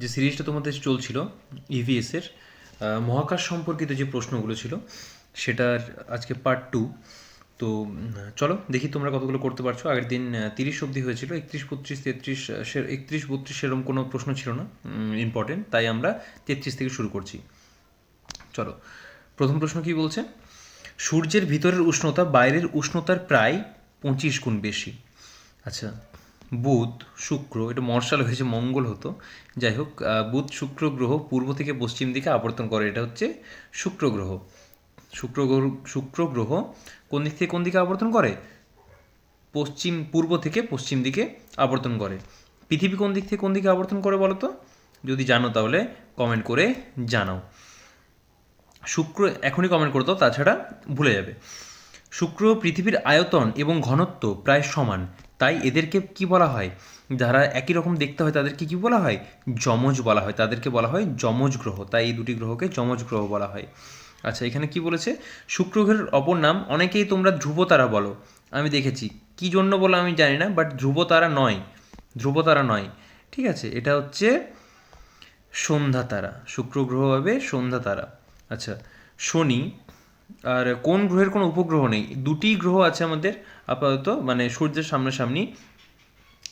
যে সিরিজটা তোমাদের চলছিল ইভিএসের মহাকাশ সম্পর্কিত যে প্রশ্নগুলো ছিল, সেটার আজকে পার্ট টু তো চলো দেখি তোমরা কতগুলো করতে পারছ। আগের দিন তিরিশ অবধি হয়েছিল, একত্রিশ, বত্রিশ, তেত্রিশ একত্রিশ, বত্রিশ সেরকম কোনো প্রশ্ন ছিল না ইম্পর্টেন্ট তাই আমরা তেত্রিশ থেকে শুরু করছি। চলো, প্রথম প্রশ্ন কি বলছে? সূর্যের ভিতরের উষ্ণতা বাইরের উষ্ণতার প্রায় পঁচিশ গুণ বেশি। আচ্ছা বুধ, শুক্র, এটা মর্শাল হয়েছে, মঙ্গল হতো। যাই হোক বুধ, শুক্র, গ্রহ পূর্ব থেকে পশ্চিম দিকে আবর্তন করে, এটা হচ্ছে শুক্র গ্রহ। শুক্র শুক্র গ্রহ কোন দিক থেকে কোন দিকে আবর্তন করে? পশ্চিম, পূর্ব থেকে পশ্চিম দিকে আবর্তন করে। পৃথিবী কোন দিক থেকে কোন দিকে আবর্তন করে বলো তো? যদি জানো তাহলে কমেন্ট করে জানাও। শুক্র এখনই কমেন্ট করে দাও, তাছাড়া ভুলে যাবে। শুক্র পৃথিবীর আয়তন এবং ঘনত্ব প্রায় সমান। তাই এদেরকে কি বলা হয়? যারা একই রকম দেখতে হয় তাদেরকে কি বলা হয়? যমজ বলা হয়। তাদেরকে বলা হয় যমজ গ্রহ। তাই এই দুটি গ্রহকে যমজ গ্রহ বলা হয়। আচ্ছা এখানে কি বলেছে? শুক্র গ্রহের অপর নাম অনেকেই তোমরা ধ্রুব তারা বলো। আমি দেখেছি। কি জন্য বলো আমি জানি না বাট ধ্রুব তারা নয়। ধ্রুব তারা নয়। ঠিক আছে, এটা হচ্ছে সন্ধ্যা তারা শুক্র গ্রহ হবে সন্ধ্যা তারা আচ্ছা শনি, আর কোন গ্রহের কোনো উপগ্রহ নেই? দুটি গ্রহ আছে আমাদের। আপাতত মানে সূর্যের সামনাসামনি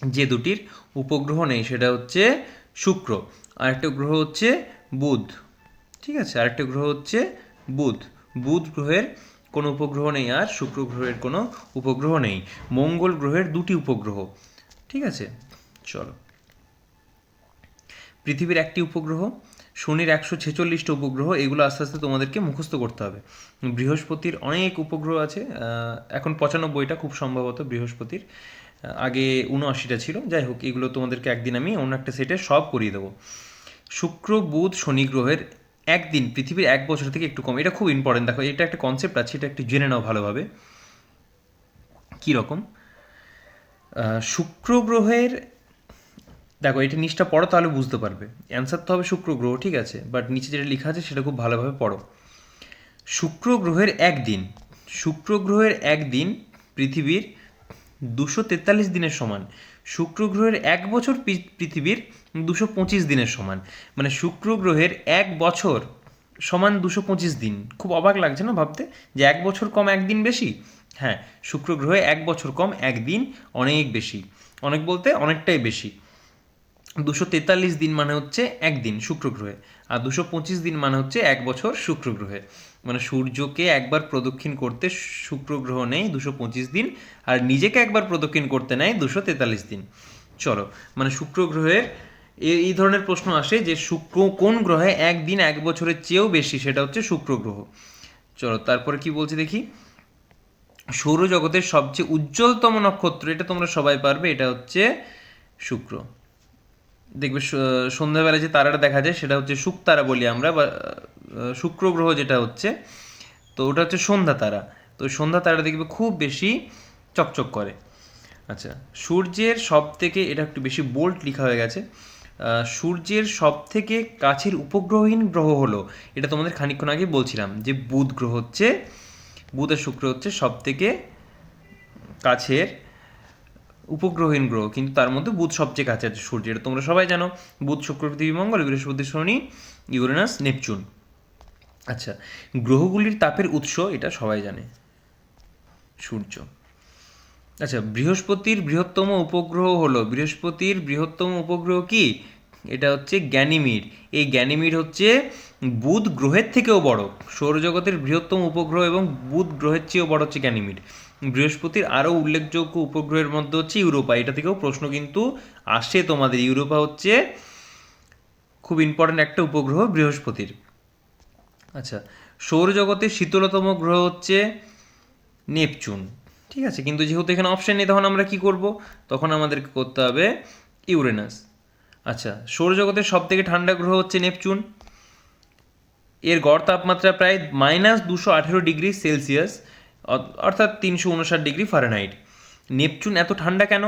যে দুটির উপগ্রহ নেই, সেটা হচ্ছে শুক্র, আরেকটা গ্রহ হচ্ছে বুধ, ঠিক আছে? আরেকটা গ্রহ হচ্ছে বুধ বুধ গ্রহের কোনো উপগ্রহ নেই আর শুক্র গ্রহের কোনো উপগ্রহ নেই, মঙ্গল গ্রহের দুটি উপগ্রহ, ঠিক আছে? চলো। পৃথিবীর একটি উপগ্রহ শনির একশো ছেচল্লিশটা উপগ্রহ, এগুলো আস্তে আস্তে তোমাদেরকে মুখস্থ করতে হবে। বৃহস্পতির অনেক উপগ্রহ আছে এখন পঁচানব্বইটা খুব সম্ভবত বৃহস্পতির আগে উনআশিটা ছিল। যাই হোক, এগুলো তোমাদেরকে একদিন আমি অন্য একটা সেটে সব করিয়ে দেবো। শুক্র, বুধ, শনি গ্রহের একদিন, পৃথিবীর এক বছর থেকে একটু কম, এটা খুব ইম্পর্টেন্ট দেখো, এটা একটা কনসেপ্ট আছে, এটা একটু জেনে নাও ভালোভাবে। কী রকম? শুক্র গ্রহের দেখো, এটা নিচটা পড়ো তাহলে বুঝতে পারবে। অ্যান্সার তো হবে শুক্র গ্রহ, ঠিক আছে? বাট নিচে যেটা লেখা আছে সেটা খুব ভালোভাবে পড়ো। শুক্র গ্রহের একদিন, শুক্র গ্রহের একদিন পৃথিবীর দুশো তেতাল্লিশ দিনের সমান। শুক্র গ্রহের এক বছর পৃথিবীর দুশো পঁচিশ দিনের সমান। মানে শুক্র গ্রহের এক বছর সমান দুশো পঁচিশ দিন। খুব অবাক লাগছে না ভাবতে? যে এক বছর কম একদিন বেশি? হ্যাঁ শুক্র গ্রহে এক বছর কম একদিন অনেক বেশি। অনেক বলতে অনেকটাই বেশি। দুশো তেতাল্লিশ দিন মানে হচ্ছে একদিন শুক্র গ্রহে আর দুশো পঁচিশ দিন মানে হচ্ছে এক বছর শুক্র গ্রহে মানে সূর্যকে একবার প্রদক্ষিণ করতে শুক্র গ্রহ নেই দুশো পঁচিশ দিন, আর নিজেকে একবার প্রদক্ষিণ করতে নেয় দুশো তেতাল্লিশ দিন। চলো মানে শুক্র গ্রহের এই ধরনের প্রশ্ন আসে যে শুক্র কোন গ্রহে একদিন এক বছরের চেয়েও বেশি, সেটা হচ্ছে শুক্র গ্রহ চলো, তারপরে কি বলছি দেখি? সৌরজগতের সবচেয়ে উজ্জ্বলতম নক্ষত্র, এটা তোমরা সবাই পারবে, এটা হচ্ছে শুক্র। দেখবে স- সন্ধ্যাবেলায় যে তারাটা দেখা যায়, সেটা হচ্ছে শুকতারা বলি আমরা, বা শুক্র গ্রহ যেটা হচ্ছে, তো ওটা হচ্ছে সন্ধ্যা তারা। তো সন্ধ্যা তারা দেখবে খুব বেশি চকচক করে। আচ্ছা সূর্যের সব থেকে এটা একটু বেশি বোল্ড লেখা হয়ে গেছে সূর্যের সব থেকে কাছের উপগ্রহহীন গ্রহ হলো, এটা তোমাদের খানিকক্ষণ আগে বলছিলাম, যে বুধ গ্রহ হচ্ছে, বুধ আর শুক্র হচ্ছে সব থেকে কাছের উপগ্রহহীন গ্রহ, কিন্তু তার মধ্যে বুধ সবচেয়ে কাছে আছে সূর্যের তোমরা সবাই জানো, বুধ শুক্র পৃথিবী মঙ্গল, বৃহস্পতি, শনি, ইউরেনাস, নেপচুন। আচ্ছা গ্রহগুলির তাপের উৎস, এটা সবাই জানে, সূর্য। আচ্ছা বৃহস্পতির বৃহত্তম উপগ্রহ হলো, বৃহস্পতির বৃহত্তম উপগ্রহ কি? এটা হচ্ছে গ্যানিমিড এই গ্যানিমিড হচ্ছে বুধ গ্রহের থেকেও বড়, সৌরজগতের বৃহত্তম উপগ্রহ এবং বুধ গ্রহের চেয়েও বড় হচ্ছে গ্যানিমিড বৃহস্পতির আরও উল্লেখযোগ্য উপগ্রহের মধ্যে হচ্ছে ইউরোপা। এটা থেকেও প্রশ্ন কিন্তু আসে তোমাদের। ইউরোপা হচ্ছে খুব ইম্পর্ট্যান্ট একটা উপগ্রহ বৃহস্পতির। আচ্ছা সৌরজগতের শীতলতম গ্রহ হচ্ছে নেপচুন। ঠিক আছে, কিন্তু যেহেতু এখানে অপশন নেই, তখন আমরা কি করব? তখন আমাদেরকে করতে হবে ইউরেনাস। আচ্ছা সৌরজগতের সব থেকে ঠান্ডা গ্রহ হচ্ছে নেপচুন। এর গড় তাপমাত্রা প্রায় মাইনাস দুশো আঠেরো ডিগ্রি সেলসিয়াস। অর্থাৎ তিনশো উনষাট ডিগ্রি ফারেনহাইট। নেপচুন এত ঠান্ডা কেন?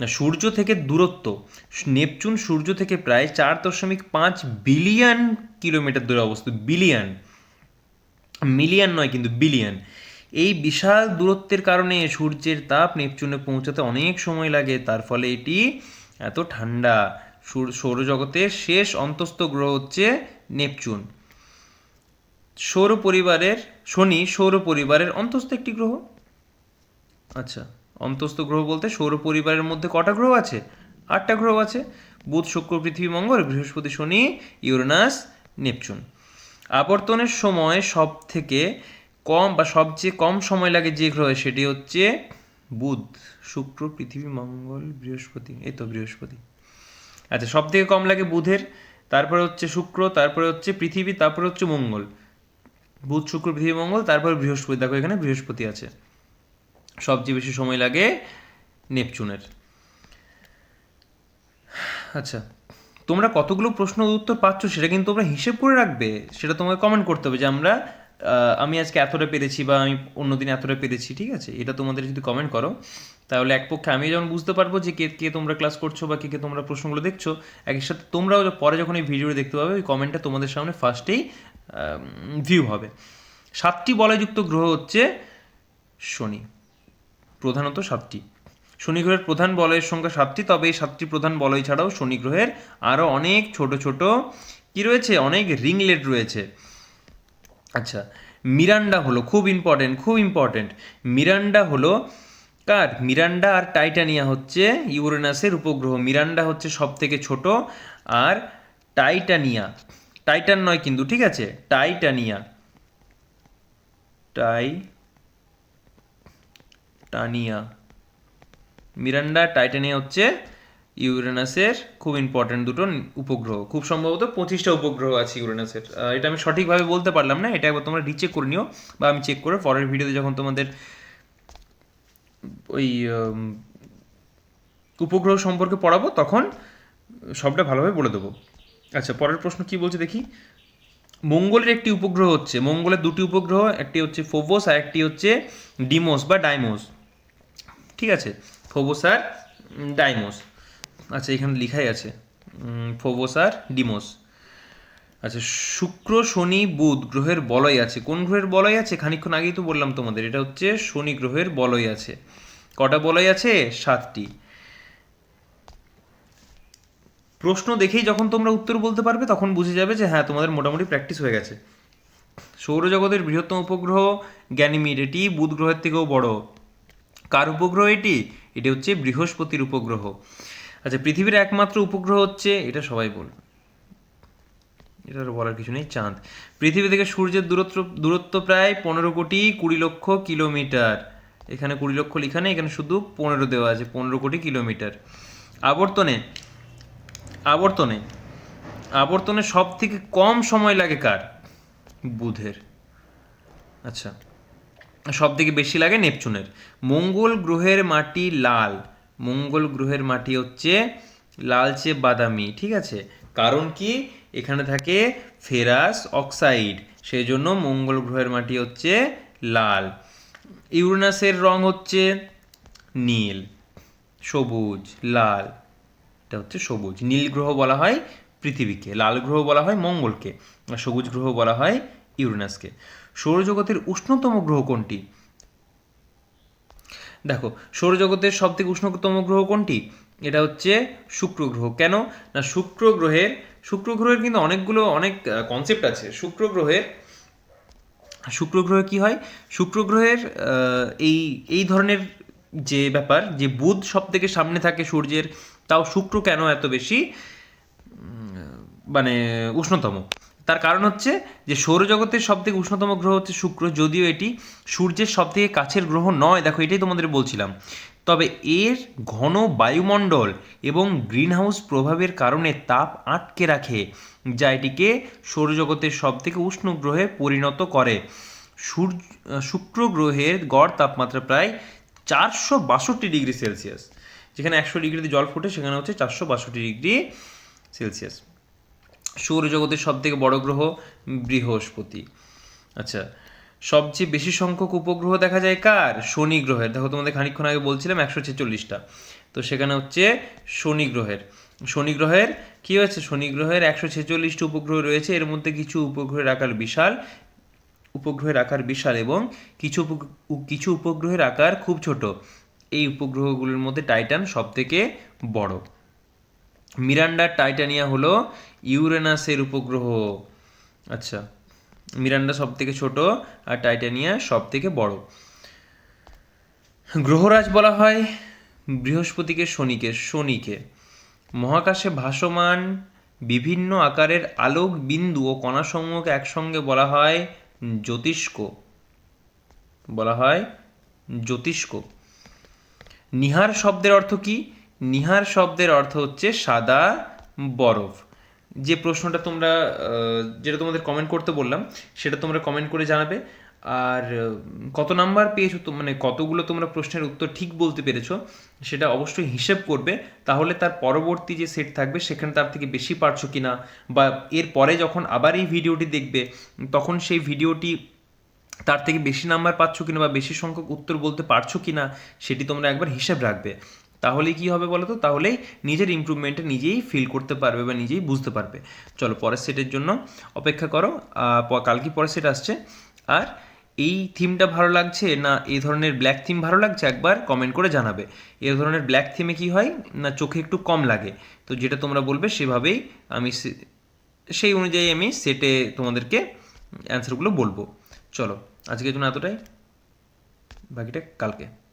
না, সূর্য থেকে দূরত্ব। নেপচুন সূর্য থেকে প্রায় চার দশমিক পাঁচ বিলিয়ন কিলোমিটার দূরে অবস্থিত। বিলিয়ন। মিলিয়ন নয়, কিন্তু বিলিয়ন। এই বিশাল দূরত্বের কারণে সূর্যের তাপ নেপচুনে পৌঁছাতে অনেক সময় লাগে। তার ফলে এটি এত ঠান্ডা। সৌর- সৌরজগতের শেষ অন্তস্থ গ্রহ হচ্ছে নেপচুন। সৌর পরিবারের, শনি সৌর পরিবারের অন্তস্থ একটি গ্রহ? আচ্ছা অন্তস্থ গ্রহ বলতে সৌর পরিবারের মধ্যে কটা গ্রহ আছে? আটটা গ্রহ আছে। বুধ, শুক্র, পৃথিবী, মঙ্গল, বৃহস্পতি, শনি, ইউরেনাস, নেপচুন। আবর্তনের সময় সব থেকে কম বা সবচেয়ে কম সময় লাগে যে গ্রহ সেটি হচ্ছে বুধ, শুক্র, পৃথিবী, মঙ্গল, বৃহস্পতি। এই তো বৃহস্পতি। আচ্ছা সব থেকে কম লাগে বুধের, তারপরে হচ্ছে শুক্র, তারপরে হচ্ছে পৃথিবী, তারপরে হচ্ছে মঙ্গল। বুধ, শুক্র, পৃথিবী, মঙ্গল, তারপরে বৃহস্পতি। দেখো, এখানে বৃহস্পতি আছে। সবচেয়ে বেশি সময় লাগে নেপচুনের। আচ্ছা তোমরা কতগুলো প্রশ্ন উত্তর পাচ্ছ সেটা কিন্তু তোমরা হিসেব করে রাখবে, সেটা তোমাকে কমেন্ট করতে হবে যে আমরা আমি আজকে এতটা পেরেছি বা আমি অন্যদিন এতটা পেরেছি, ঠিক আছে? এটা তোমাদের যদি কমেন্ট করো, তাহলে এক পক্ষে আমি যেমন বুঝতে পারব যে কে কে তোমরা ক্লাস করছ বা কে কে তোমরা প্রশ্নগুলো দেখছ, একই সাথে তোমরাও পরে যখন এই ভিডিওটা দেখতে পাবে, ওই কমেন্টটা তোমাদের সামনে ফার্স্টেই ভিউ হবে। সাতটি বলয়যুক্ত গ্রহ হচ্ছে শনি, প্রধানত সাতটি। শনি গ্রহের প্রধান বলয়ের সংখ্যা সাতটি, তবে এই সাতটি প্রধান বলয় ছাড়াও শনি গ্রহের আরও অনেক ছোট ছোট কি রয়েছে? অনেক রিংলেট রয়েছে। আচ্ছা মিরান্ডা হলো খুব ইম্পর্টেন্ট খুব ইম্পর্টেন্ট মিরান্ডা হলো কার? মিরান্ডা আর টাইটানিয়া হচ্ছে ইউরেনাসের উপগ্রহ। মিরান্ডা হচ্ছে সব থেকে ছোট আর টাইটানিয়া টাইটান নয় কিন্তু, ঠিক আছে? Titania Titania Miranda Titania হচ্ছে ইউরেনাসের খুব ইম্পর্টেন্ট দুটো উপগ্রহ। খুব সম্ভবত পঁচিশটা উপগ্রহ আছে ইউরেনাসের এটা আমি সঠিকভাবে বলতে পারলাম না, এটা একবার তোমরা রিচেক করে নিও বা আমি চেক করে পরের ভিডিওতে যখন তোমাদের ওই উপগ্রহ সম্পর্কে পড়াবো, তখন সবটা ভালোভাবে বলে দেবো। আচ্ছা পরের প্রশ্ন কি বলছে দেখি? মঙ্গলের একটি উপগ্রহ হচ্ছে, মঙ্গলের দুটি উপগ্রহ, একটি হচ্ছে ফোবোস আর একটি হচ্ছে ডিমোস বা ডাইমোস। ঠিক আছে, ফোবোস আর ডাইমোস। আচ্ছা এখানে লিখাই আছে ফোবোস আর ডিমোস। আচ্ছা শুক্র, শনি, বুধ গ্রহের বলয় আছে। কোন গ্রহের বলয় আছে? খানিকক্ষণ আগেই তো বললাম তোমাদের, এটা হচ্ছে শনি গ্রহের বলয় আছে। কটা বলয় আছে? সাতটি। প্রশ্ন দেখেই যখন তোমরা উত্তর বলতে পারবে, তখন বুঝে যাবে যে হ্যাঁ তোমাদের মোটামুটি প্র্যাকটিস হয়ে গেছে। সৌরজগতের বৃহত্তম উপগ্রহ গ্যানিমিড এটি বুধ গ্রহের থেকেও বড়। কার উপগ্রহ এটি? এটি হচ্ছে বৃহস্পতির উপগ্রহ। আচ্ছা পৃথিবীর একমাত্র উপগ্রহ হচ্ছে, এটা সবাই বলবে এটার বলার কিছু নেই, চাঁদ। পৃথিবী থেকে সূর্যের দূরত্ব দূরত্ব প্রায় পনেরো কোটি কুড়ি লক্ষ কিলোমিটার। এখানে কুড়ি লক্ষ লেখা নেই, এখানে শুধু পনেরো দেওয়া আছে, পনেরো কোটি কিলোমিটার। আবর্তনে আবর্তনে। আবর্তনে সব থেকে কম সময় লাগে কার? বুধের। আচ্ছা। সব থেকে বেশি লাগে নেপচুনের। মঙ্গল গ্রহের মাটি লাল। মঙ্গল গ্রহের মাটি হচ্ছে লালচে বাদামি, ঠিক আছে? কারণ কি? এখানে থাকে ফেরাস অক্সাইড। সেই জন্য মঙ্গল গ্রহের মাটি হচ্ছে লাল। ইউরেনাসের রং হচ্ছে নীল, সবুজ, লাল। এটা হচ্ছে সবুজ। নীল গ্রহ বলা হয় পৃথিবীকে, লাল গ্রহ বলা হয় মঙ্গলকে, আর সবুজ গ্রহ বলা হয় ইউরেনাসকে। সৌরজগতের উষ্ণতম গ্রহ কোনটি? দেখো, সৌরজগতের সব থেকে উষ্ণতম গ্রহ কোনটি? এটা হচ্ছে শুক্র গ্রহ। কেন? না, শুক্র গ্রহের শুক্র গ্রহের কিন্তু অনেকগুলো, অনেক কনসেপ্ট আছে। শুক্র গ্রহের, শুক্র গ্রহে কি হয়? শুক্র গ্রহের এই এই ধরনের যে ব্যাপার, যে বুধ সব থেকে সামনে থাকে সূর্যের তাও শুক্র কেন এত বেশি মানে উষ্ণতম? তার কারণ হচ্ছে যে সৌরজগতের সব থেকে উষ্ণতম গ্রহ হচ্ছে শুক্র, যদিও এটি সূর্যের সব থেকে কাছের গ্রহ নয়, দেখো এটাই তোমাদের বলছিলাম। তবে এর ঘন বায়ুমণ্ডল এবং গ্রিনহাউস প্রভাবের কারণে তাপ আটকে রাখে, যা এটিকে সৌরজগতের সব থেকে উষ্ণ গ্রহে পরিণত করে। সূর্য, শুক্র গ্রহের গড় তাপমাত্রা প্রায় চারশো বাষট্টি ডিগ্রি সেলসিয়াস। যেখানে একশো ডিগ্রিতে জল ফোটে, সেখানে হচ্ছে চারশো বাষট্টি ডিগ্রি সেলসিয়াস। সৌরজগতের সব থেকে বড় গ্রহ বৃহস্পতি। আচ্ছা সবচেয়ে বেশি সংখ্যক উপগ্রহ দেখা যায় কার? শনি গ্রহের। দেখো, তোমাদের খানিকক্ষণ আগে বলছিলাম একশো ছেচল্লিশটা। তো সেখানে হচ্ছে শনি গ্রহের। শনি গ্রহের, কি হয়েছে? শনি গ্রহের একশো ছেচল্লিশটি উপগ্রহ রয়েছে। এর মধ্যে কিছু উপগ্রহের আকার বিশাল। উপগ্রহের আকার বিশাল এবং কিছু কিছু উপগ্রহের আকার খুব ছোট। এই উপগ্রহগুলোর মধ্যে টাইটান সব থেকে বড়। মিরান্ডার টাইটানিয়া হলো ইউরেনাসের উপগ্রহ। আচ্ছা মিরান্ডা সব থেকে ছোট আর টাইটানিয়া সব থেকে বড়। গ্রহরাজ বলা হয় বৃহস্পতিকে, শনিকে। শনিকে। মহাকাশে ভাসমান বিভিন্ন আকারের আলোক বিন্দু ও কণাসমূহকে একসঙ্গে বলা হয় জ্যোতিষ্ক। বলা হয় জ্যোতিষ্ক। নিহার শব্দের অর্থ কি? নিহার শব্দের অর্থ হচ্ছে সাদা বরফ। যে প্রশ্নটা তোমরা যেটা তোমাদের কমেন্ট করতে বললাম, সেটা তোমরা কমেন্ট করে জানাবে। আর কত নাম্বার পেয়েছ তো মানে কতগুলো তোমরা প্রশ্নের উত্তর ঠিক বলতে পেরেছ, সেটা অবশ্যই হিসেব করবে। তাহলে তার পরবর্তী যে সেট থাকবে, সেখানে তার থেকে বেশি পারছ কিনা, বা এর পরে যখন আবার এই ভিডিওটি দেখবে, তখন সেই ভিডিওটি তার থেকে বেশি নাম্বার পাচ্ছ কিনা বা বেশি সংখ্যক উত্তর বলতে পারছ কিনা সেটি তোমরা একবার হিসাব রাখবে। তাহলে কি হবে বলো তো? তাহলেই নিজের ইমপ্রুভমেন্টটা নিজেই ফিল করতে পারবে বা নিজেই বুঝতে পারবে। চলো পরের সেটের জন্য অপেক্ষা করো। কালকে পরের সেট আসছে। আর এই থিমটা ভালো লাগছে না এই ধরনের ব্ল্যাক থিম ভালো লাগছে? একবার কমেন্ট করে জানাবে। এই ধরনের ব্ল্যাক থিমে কি হয়? না চোখে একটু কম লাগে। তো যেটা তোমরা বলবে সেভাবেই আমি সেই অনুযায়ী আমি সেটে তোমাদেরকে অ্যান্সারগুলো বলব। চলো আজকের জন্য এতটাই। বাকিটা কালকে।